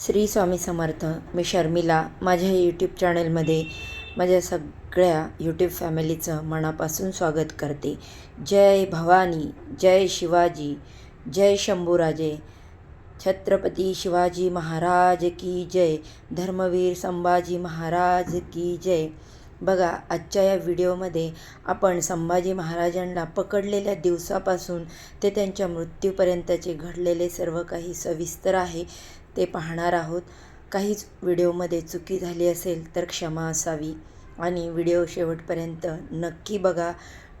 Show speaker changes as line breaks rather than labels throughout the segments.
श्री स्वामी समर्थ मी शर्मिला. माझ्या यूट्यूब चॅनलमध्ये माझ्या सगळ्या यूट्यूब फॅमिलीचं मनापासून स्वागत करते. जय भवानी जय शिवाजी जय शंभूराजे. छत्रपती शिवाजी महाराज की जय धर्मवीर संभाजी महाराज की जय. बघा आजच्या या व्हिडिओमध्ये आपण संभाजी महाराजांना पकडलेल्या दिवसापासून ते त्यांच्या मृत्यूपर्यंतचे घडलेले सर्व काही सविस्तर आहे. ते पाहणार आहोत. काहीच व्हिडिओमध्ये चुकी झाली असेल तर क्षमा असावी आणि व्हिडिओ शेवटपर्यंत नक्की बघा.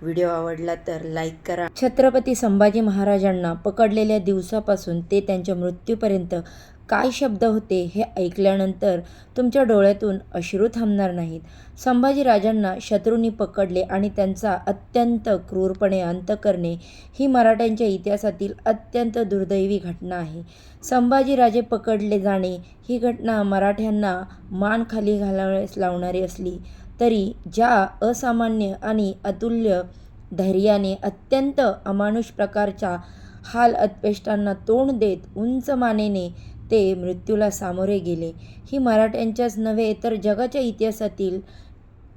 व्हिडिओ आवडला तर लाईक करा. छत्रपती संभाजी महाराजांना पकडलेल्या दिवसापासून ते त्यांच्या मृत्यूपर्यंत काय शब्द होते हे ऐकल्यानंतर तुमच्या डोळ्यातून अश्रू थांबणार नाहीत. संभाजीराजांना शत्रूंनी पकडले आणि त्यांचा अत्यंत क्रूरपणे अंत करणे ही मराठ्यांच्या इतिहासातील अत्यंत दुर्दैवी घटना आहे. संभाजीराजे पकडले जाणे ही घटना मराठ्यांना मान खाली घालावयास लावणारी असली तरी ज्या असामान्य आणि अतुल्य धैर्याने अत्यंत अमानुष प्रकारच्या हाल अत्पेष्टांना तोंड देत उंच मानेने ते मृत्यूला सामोरे गेले. ही मराठ्यांच्याच नव्हे तर जगाच्या इतिहासातील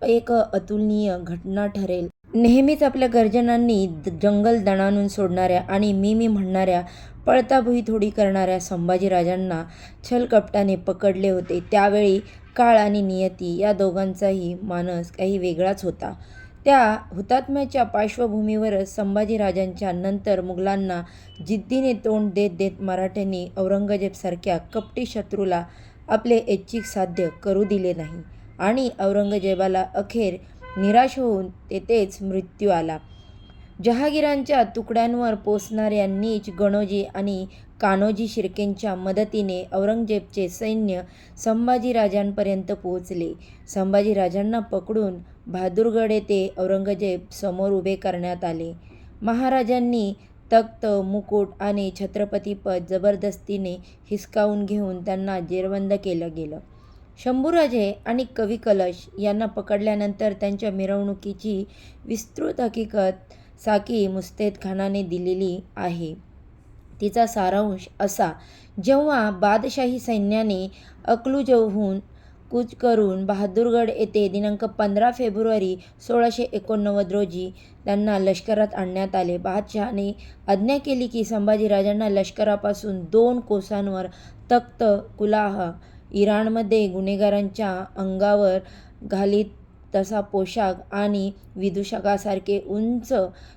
एक अतुलनीय घटना ठरेल. नेहमीच आपल्या गर्जनांनी द- जंगल दणानून सोडणाऱ्या आणि मी मी म्हणणाऱ्या पळताभुई थोडी करणाऱ्या संभाजीराजांना छलकपटाने पकडले होते. त्यावेळी काळ आणि नियती या दोघांचाही मानस काही वेगळाच होता. त्या हुतात्म्याच्या पार्श्वभूमीवरच संभाजीराजांच्या नंतर मुघलांना जिद्दीने तोंड देत देत मराठ्यांनी औरंगजेबसारख्या कपटी शत्रूला आपले ऐच्छिक साध्य करू दिले नाही. आणि औरंगजेबाला अखेर निराश होऊन तेथेच मृत्यू आला. जहागीरांच्या तुकड्यांवर पोसणाऱ्या नीच गणोजी आणि कान्होजी शिर्केंच्या मदतीने औरंगजेबचे सैन्य संभाजीराजांपर्यंत पोहोचले. संभाजीराजांना पकडून बहादूरगड येथे औरंगजेब समोर उभे करण्यात आले. महाराजांनी तख्त मुकुट आणि छत्रपतीपद जबरदस्तीने हिसकावून घेऊन त्यांना जेरबंद केलं गेलं. शंभूराजे आणि कवी कलश यांना पकडल्यानंतर त्यांच्या मिरवणुकीची विस्तृत हकीकत साकी मुस्तेद खानाने दिलेली आहे. तिचा सारांश असा जेव्हा बादशाही सैन्याने अकलूजहून कूच करून बहादूरगड येथे दिनांक पंधरा फेब्रुवारी सोळाशे एकोणनव्वद रोजी त्यांना लष्करात आणण्यात आले. बादशहाने आज्ञा केली की संभाजीराजांना लष्करापासून दोन कोसांवर तख्त कुलाह इराणमध्ये गुन्हेगारांच्या अंगावर घालीत तसा पोशाख आणि विदूषकासारखे उंच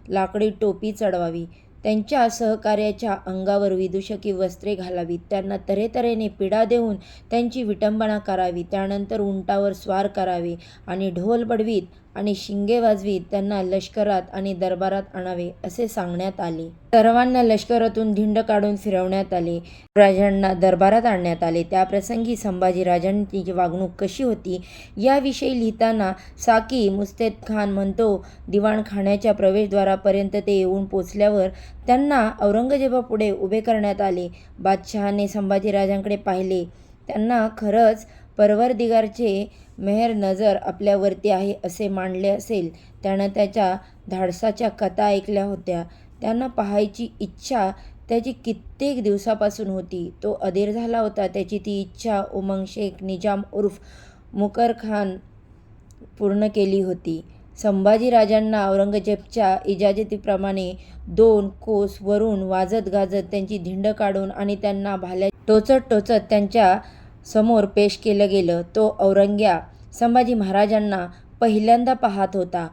लाकडी टोपी चढवावी. त्यांच्या सहकार्याच्या अंगावर विदूषकी वस्त्रे घालावीत. त्यांना तऱ्हेतऱ्हेने पीडा देऊन त्यांची विटंबना करावी. त्यानंतर उंटावर स्वार करावे आणि ढोल बडवीत आणि शिंगे वाजवीत त्यांना लष्करात आणि दरबारात आणावे असे सांगण्यात आले. सर्वांना लष्करातून धिंड काढून फिरवण्यात आले. राजांना दरबारात आणण्यात आले. त्याप्रसंगी संभाजीराजांची वागणूक कशी होती? याविषयी लिहिताना साकी मुस्तेद खान म्हणतो दिवाणखान्याच्या प्रवेशद्वारापर्यंत ते येऊन पोचल्यावर त्यांना औरंगजेबापुढे उभे करण्यात आले. बादशहाने संभाजीराजांकडे पाहिले. त्यांना खरंच परवरदिगारचे मेहर नजर आपल्यावरती आहे असे मानले असेल. त्यानं त्याच्या धाडसाच्या कथा ऐकल्या होत्या. त्यांना पाहायची इच्छा त्याची कित्येक दिवसापासून होती. तो अधीर झाला होता. त्याची ती इच्छा उमंग शेख निजाम उर्फ मुकर खान पूर्ण केली होती. संभाजीराजांना औरंगजेबच्या इजाजतीप्रमाणे दोन कोस वरून वाजत गाजत त्यांची धिंड काढून आणि त्यांना भाल्या टोचत टोचत त्यांच्या समोर पेश केलं गेलं तो औरंग्या संभाजी महाराजांना पहिल्यांदा पाहत होता.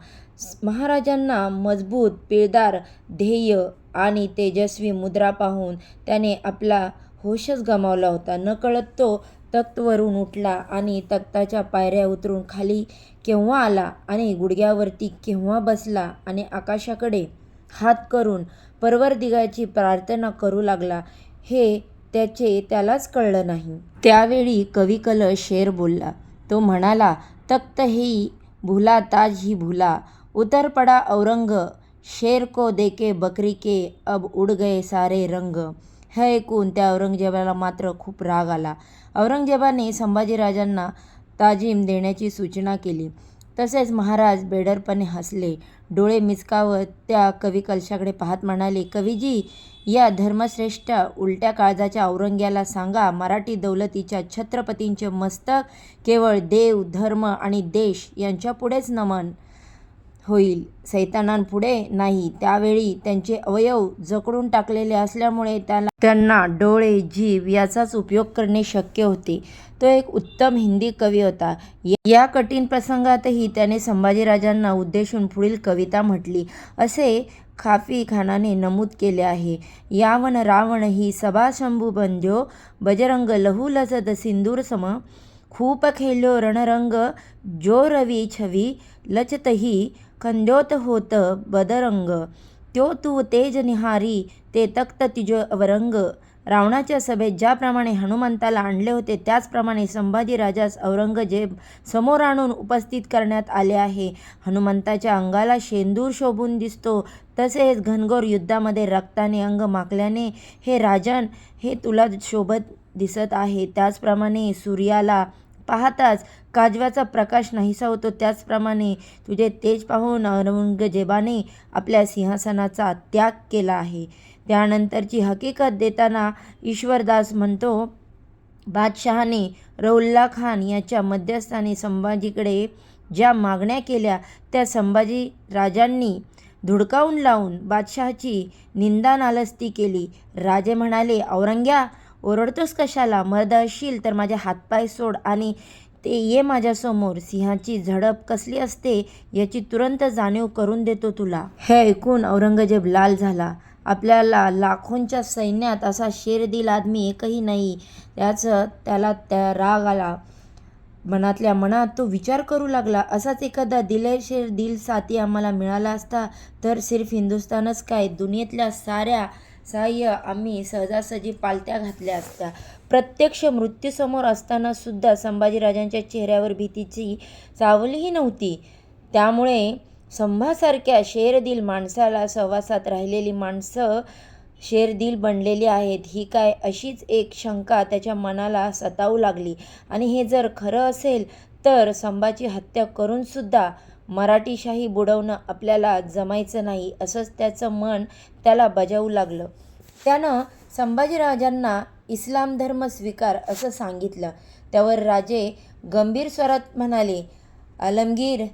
महाराजांना मजबूत पिळदार ध्येय आणि तेजस्वी मुद्रा पाहून त्याने आपला होशच गमावला होता. नकळत तो तख्तवरून उठला आणि तख्ताच्या पायऱ्या उतरून खाली केव्हा आला आणि गुडघ्यावरती केव्हा बसला आणि आकाशाकडे हात करून परवरदिगाची प्रार्थना करू लागला हे त्याचे त्यालाच कळलं नाही. त्यावेळी कवी शेर बोलला. तो म्हणाला तख्त ही भुला ताज ही भुला. उतर पडा औरंग. शेर को देके बकरी के अब उड गए सारे रंग. हे ऐकून त्या औरंगजेबाला मात्र खूप राग आला. औरंगजेबाने संभाजीराजांना ताजीम देण्याची सूचना केली. तसेच महाराज बेडरपणे हसले. डोळे मिचकावत त्या कवी कलशाकडे पाहत म्हणाले, कवीजी, या धर्मश्रेष्ठ उलट्या काळजाच्या औरंग्याला सांगा मराठी दौलतीच्या छत्रपतींचे मस्तक केवळ देव, धर्म आणि देश यांच्यापुढेच नमन. होईल, सैतानांपुढे नाही. त्यावेळी त्यांचे अवयव जकडून टाकलेले असल्यामुळे त्यांना डोळे, जीभ याचाच उपयोग करणे शक्य होते. तो एक उत्तम हिंदी कवी होता. या कठीण प्रसंगातही त्याने संभाजीराजांना उद्देशून पुढील कविता म्हटली. असे खाफी खानाने नमूद केले आहे. यावन रावण ही सभा शंभू बंध्यो बजरंग लहू सिंदूर सम खूप खेळ्यो रणरंग जो रवी छवी लचतही खंद्योत होत बदरंग त्यो तू तेज निहारी ते तक्त तिजो अवरंग रावणाच्या सभेत ज्याप्रमाणे हनुमंताला आणले होते त्याचप्रमाणे संभाजी राजास औरंगजेब समोर आणून उपस्थित करण्यात आले आहे. हनुमंताच्या अंगाला शेंदूर शोभून दिसतो तसेच घनघोर युद्धामध्ये रक्ताने अंग माकल्याने हे राजन हे तुला शोभत दिसत आहे. त्याचप्रमाणे सूर्याला पाहताच काजव्याचा प्रकाश नाहीसा होतो त्याचप्रमाणे तुझे तेज पाहून औरंगजेबाने आपल्या सिंहासनाचा त्याग केला आहे. त्यानंतरची हकीकत देताना ईश्वरदास म्हणतो, बादशहाने रौल्ला खान याच्या मध्यस्थाने संभाजीकडे ज्या मागण्या केल्या त्या संभाजी राजांनी धुडकावून लावून बादशहाची निंदा नालस्ती केली. राजे म्हणाले, औरंग्या, ओरडतोस कशाला? मर्द असशील तर माझे हातपाय सोड आणि ते ये माझ्यासमोर. सिंहाची झडप कसली असते याची तुरंत जाणीव करून देतो तुला. हे ऐकून औरंगजेब लाल झाला. आपल्याला लाखोंच्या सैन्यात असा शेरदिल आदमी एकही नाही त्याचं त्याला त्या राग आला. मनातल्या मनात तो विचार करू लागला, असाच एखादा दिलशेर दिल साथी आम्हाला मिळाला असता तर सिर्फ हिंदुस्थानच काय, दुनियेतल्या साऱ्या साह्य आम्ही सहजासहजी पालथ्या घातल्या असत्या. प्रत्यक्ष मृत्यूसमोर असतानासुद्धा संभाजीराजांच्या चेहऱ्यावर भीतीची सावलीही नव्हती. त्यामुळे संभासारख्या शेरदिल माणसाला सहवासात राहिलेली माणसं शेरदिल बनलेली आहेत ही काय अशीच एक शंका त्याच्या मनाला सतावू लागली. आणि हे जर खरं असेल तर संभाची हत्या करूनसुद्धा मराठीशाही बुडवणं आपल्याला जमायचं नाही असंच त्याचं मन त्याला बजावू लागलं. त्यानं संभाजीराजांना इस्लाम धर्म स्वीकार असं सांगितलं. त्यावर राजे गंभीर स्वरात म्हणाले, आलमगीर,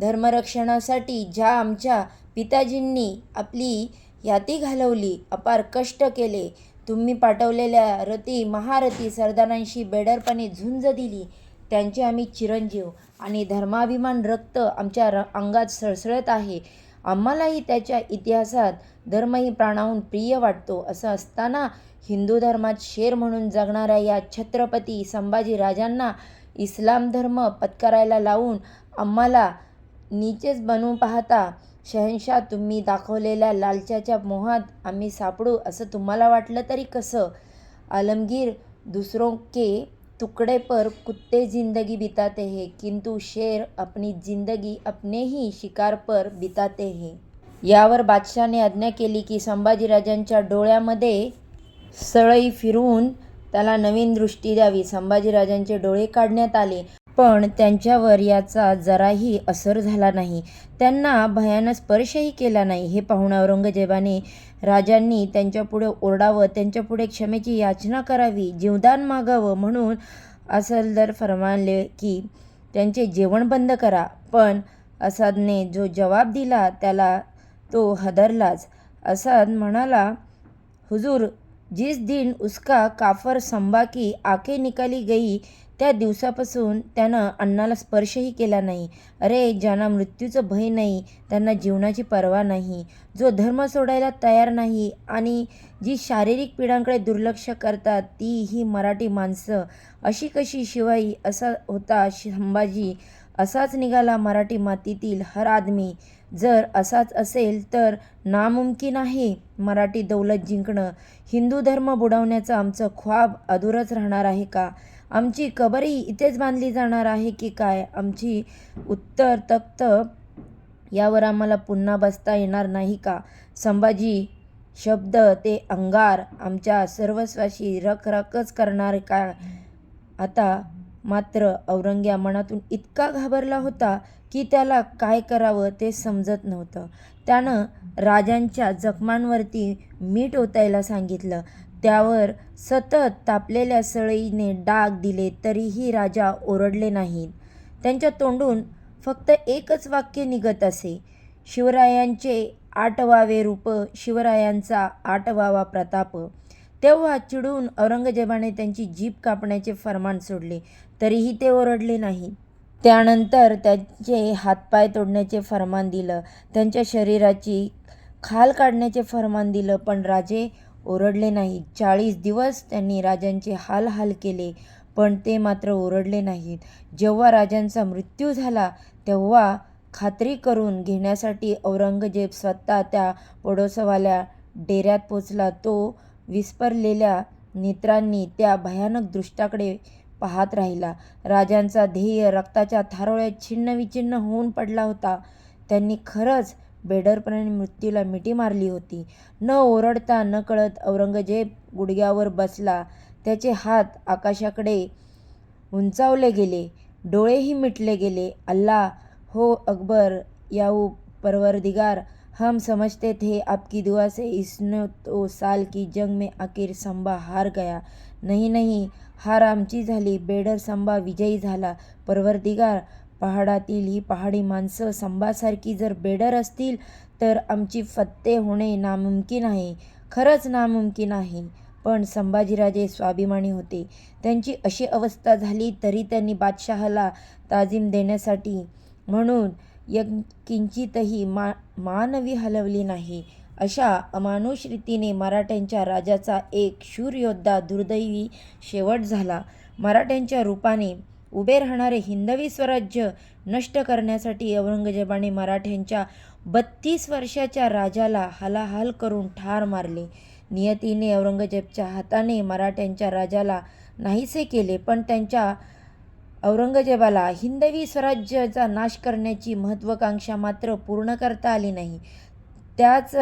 धर्मरक्षणासाठी ज्या आमच्या पिताजींनी आपली याती घालवली, अपार कष्ट केले, तुम्ही पाठवलेल्या रथी महारथी सरदारांशी बेडरपणे झुंज दिली त्यांचे आम्ही चिरंजीव आणि धर्माभिमान रक्त आमच्या र अंगात सळसळत आहे. आम्हालाही त्याच्या इतिहासात धर्मही प्राणाहून प्रिय वाटतो. असं असताना हिंदू धर्मात शेर म्हणून जगणाऱ्या या छत्रपती संभाजी राजांना इस्लाम धर्म पत्करायला लावून आम्हाला नीचेच बनवू पाहता. शहेनशहा तुम्ही दाखवलेल्या लालच्याच्या मोहात आम्ही सापडू असं तुम्हाला वाटलं तरी कसं? आलमगीर, दुसरो के तुकडे पर कुत्ते जिंदगी बिताते हैं किंतु शेर अपनी जिंदगी अपने ही शिकार पर बिताते हैं. यावर बादशाने आज्ञा केली की संभाजीराजांच्या डोळ्यामध्ये सळई फिरवून त्याला नवीन दृष्टी द्यावी. संभाजीराजांचे डोळे काढण्यात आले. पण त्यांच्यावर याचा जराही असर झाला नाही. त्यांना भयानं स्पर्शही केला नाही. हे पाहून औरंगजेबाने राजांनी त्यांच्यापुढे ओरडावं, त्यांच्यापुढे क्षमेची याचना करावी, जीवदान मागावं म्हणून असलदर फरमानले की त्यांचे जेवण बंद करा. पण असादने जो जवाब दिला त्याला तो हादरलाच. असाद म्हणाला, हुजूर, जिस दिन उसका काफर संभा की आंखें निकाली गई त्या दिवसापासून त्यानं अन्नाला स्पर्शही केला नाही. अरे, ज्यांना मृत्यूचं भय नाही त्यांना जीवनाची पर्वा नाही. जो धर्म सोडायला तयार नाही आणि जी शारीरिक पीडांकडे दुर्लक्ष करतात ती ही मराठी माणसं. अशी कशी? शिवाई असा होता संभाजी, असाच निघाला मराठी मातीतील हर आदमी. जर असाच असेल तर नामुमकिन आहे मराठी दौलत जिंकणं. हिंदू धर्म बुडवण्याचं आमचं ख्वाब अधुरच राहणार आहे का? आमची कबरही इथेच बांधली जाणार आहे की काय? आमची उत्तर तख्त यावर आम्हाला पुन्हा बसता येणार नाही का? संभाजी शब्द ते अंगार आमच्या सर्वस्वाशी रखरखच करणार काय? आता मात्र औरंग्या मनातून इतका घाबरला होता की त्याला काय करावं ते समजत नव्हतं त्यानं राजांच्या जखमांवरती मीठ ओतायला सांगितलं त्यावर सतत तापलेल्या सळईने डाग दिले तरीही राजा ओरडले नाहीत. त्यांच्या तोंडून फक्त एकच वाक्य निघत असे. शिवरायांचे आठवावे रूप शिवरायांचा आठवावा प्रताप. तेव्हा चिडून औरंगजेबाने त्यांची जीभ कापण्याचे फरमान सोडले तरीही ते ओरडले नाही. त्यानंतर त्यांचे हातपाय तोडण्याचे फरमान दिलं त्यांच्या शरीराची खाल काढण्याचे फरमान दिलं पण राजे ओरडले नाहीत. चाळीस दिवस त्यांनी राजांचे हाल हाल केले पण ते मात्र ओरडले नाहीत. जेव्हा राजांचा मृत्यू झाला तेव्हा खात्री करून घेण्यासाठी औरंगजेब स्वतः त्या पडोसवाल्या डेऱ्यात पोचला. तो विस्परलेल्या नेत्रांनी त्या भयानक दृष्टाकडे पाहत राहिला. राजांचा ध्येय रक्ताच्या थारोळ्यात छिन्नविछिन्न होऊन पडला होता. त्यांनी खरंच बेडरपणे मृत्यूला मिठी मारली होती. न ओरडता न कळत औरंगजेब गुडघ्यावर बसला. त्याचे हात आकाशाकडे उंचावले गेले. डोळेही मिटले गेले. अल्लाह हो अकबर याऊ परवरदिगार हम समझते थे आपकी दुआ से इसने तो साल की जंग में आखिर संभा हार गया। नहीं नहीं हार आमची झाली. बेडर संभा विजयी झाला. परवरदिगार पहाडातील ही पहाडी माणसं संभासारखी जर बेडर असतील तर आमची फत्ते होणे नामुमकिन आहे. खरंच नामुमकिन आहे. पण संभाजीराजे स्वाभिमानी होते. त्यांची अशी अवस्था झाली तरी त्यांनी बादशहाला ताजीम देण्यासाठी म्हणून यक किंचितही मा मानवी हलवली नाही. अशा अमानुष रीतीने मराठ्यांच्या राजाचा एक शूर योद्धा दुर्दैवी शेवट झाला. मराठ्यांच्या रूपाने उभे राहणारे हिंदवी स्वराज्य नष्ट करण्यासाठी औरंगजेबाने मराठ्यांच्या बत्तीस वर्षाच्या राजाला हलाहल करून ठार मारले. नियतीने औरंगजेबच्या हाताने मराठ्यांच्या राजाला नाहीसे केले पण त्यांच्या औरंगजेबाला हिंदवी स्वराज्याचा नाश करण्याची महत्त्वाकांक्षा मात्र पूर्ण करता आली नाही. त्याच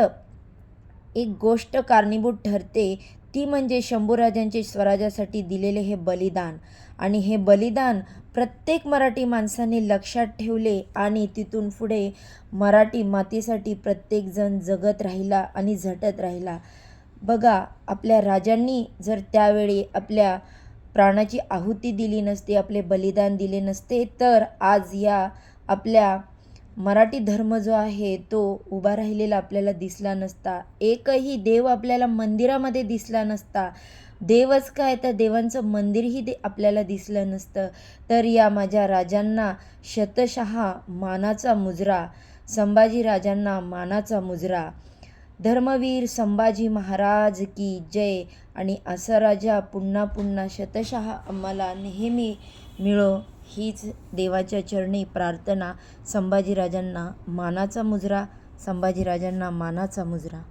एक गोष्ट कारणीभूत ठरते ती म्हणजे शंभूराजांचे स्वराज्यासाठी दिलेले हे बलिदान. आणि हे बलिदान प्रत्येक मराठी माणसाने लक्षात ठेवले आणि तिथून पुढे मराठी मातीसाठी प्रत्येकजण जगत राहिला आणि झटत राहिला. बघा आपल्या राजांनी जर त्यावेळी आपल्या प्राणाची आहुती दिली नसते आपले बलिदान दिले नसते तर आज या आपल्या मराठी धर्म जो आहे तो उभा राहिलेला आपल्याला दिसला नसता. एकही देव आपल्याला मंदिरामध्ये दिसला नसता. देवच काय? तर देवांचं मंदिरही दे आपल्याला दिसलं नसतं. तर या माझ्या राजांना शतशहा मानाचा मुजरा संभाजी राजांना मानाचा मुजरा. धर्मवीर संभाजी महाराज की जय. आणि असा राजा पुन्हा पुन्हा शतशः आम्हाला नेहमी मिळो हीच देवाच्या चरणी प्रार्थना संभाजीराजांना मानाचा मुजरा संभाजीराजांना मानाचा मुजरा.